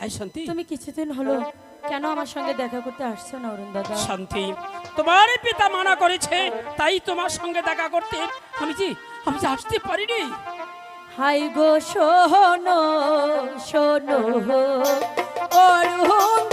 হ্যাঁ শান্তি। তুমি কিছুদিন হলো কেন আমার সঙ্গে দেখা করতে আসছো না অরুণ দাদা? শান্তি তোমারই পিতা মানা করেছে তাই তোমার সঙ্গে দেখা করতে আমি যে আমি যে আসতে পারিনি। হাই গো শোনো শোনো অরুণ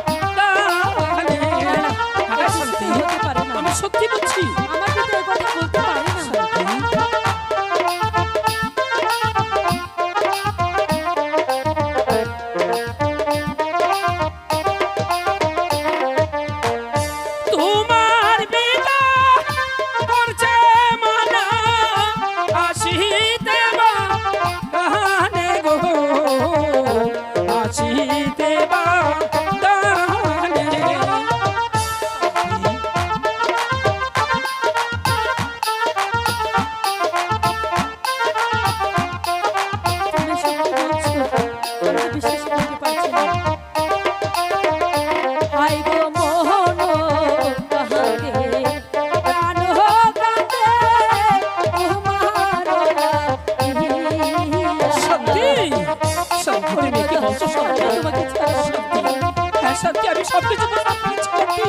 শক্তি বলছি? হ্যাঁ সত্যি আমি সবকিছু সবকিছু সত্যি